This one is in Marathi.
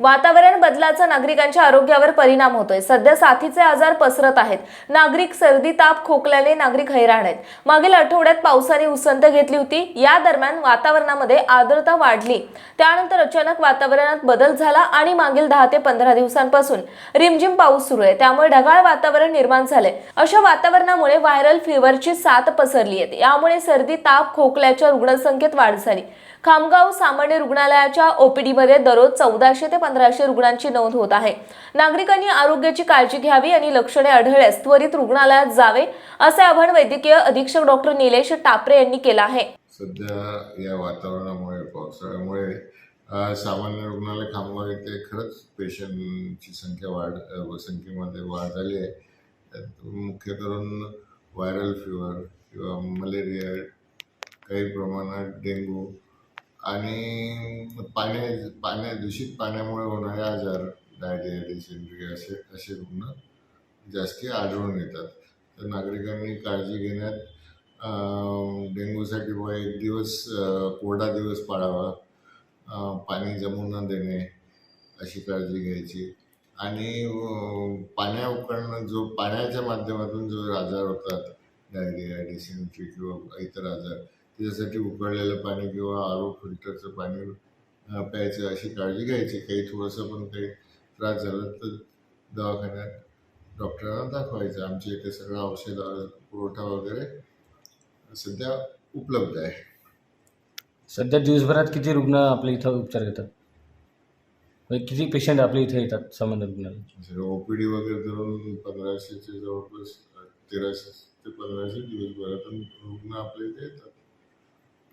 वातावरण बदलाचा नागरिकांच्या आरोग्यावर परिणाम होतोय. सध्या साथीचे आजार पसरत आहेत. नागरिक सर्दी ताप खोकल्याने नागरिक हैराण आहेत. मागील आठवड्यात पावसाने उसंत घेतली होती. या दरम्यान वातावरणामध्ये आर्द्रता वाढली. त्यानंतर अचानक वातावरणात बदल झाला आणि मागील दहा ते पंधरा दिवसांपासून रिमझिम पाऊस सुरू आहे. त्यामुळे ढगाळ वातावरण निर्माण झालंय. अशा वातावरणामुळे व्हायरल फिव्हरची साथ पसरली आहे. यामुळे सर्दी ताप खोकल्याच्या रुग्णसंख्येत वाढ झाली. खामगाव सामान्य रुग्णालयाच्या ओपीडीमध्ये दररोज चौदाशे ते पंधराशे रुग्णांची नोंद होत आहे. नागरिकांनी आरोग्याची काळजी घ्यावी आणि लक्षणे आढळल्यास त्वरित रुग्णालयात जावे असे आवाहन वैद्यकीय अधीक्षक डॉक्टर निलेश टापरे यांनी केलं आहे. सध्या या वातावरणामुळे पावसाळ्यामुळे सामान्य रुग्णालय खामगाव येथे खरंच पेशंटची संख्या वाढ संख्येमध्ये वाढ झाली आहे. मुख्य करून व्हायरल फिवर किंवा मलेरिया काही प्रमाणात डेंग्यू आणि पाण्या पाण्या दूषित पाण्यामुळे होणारे आजार डायरिया डिसेंट्री असे असे रुग्ण जास्ती आढळून येतात. तर नागरिकांनी काळजी घेण्यात डेंग्यूसाठी व एक दिवस कोरडा दिवस पाळावा पाणी जमू न देणे अशी काळजी घ्यायची. आणि पाण्याकडनं पाण्या जो पाण्याच्या माध्यमातून जो आजार होतात डायरिया डिसेंट्री किंवा इतर आजार त्याच्यासाठी उकळलेलं पाणी किंवा आरो फिल्टरचं पाणी प्यायचं अशी काळजी घ्यायची. काही थोडंसं पण काही त्रास झाला तर दवाखान्यात डॉक्टरांना दाखवायचं. आमच्या इथे सगळं औषध पुरवठा वगैरे सध्या उपलब्ध आहे. सध्या दिवसभरात किती रुग्ण आपल्या इथं उपचार घेतात? म्हणजे किती पेशंट आपल्या इथे येतात सामान्य रुग्णालयात? ओ पी डी वगैरे धरून पंधराशेचे जवळपास तेराशे ते पंधराशे दिवसभरातून रुग्ण आपल्या इथे येतात.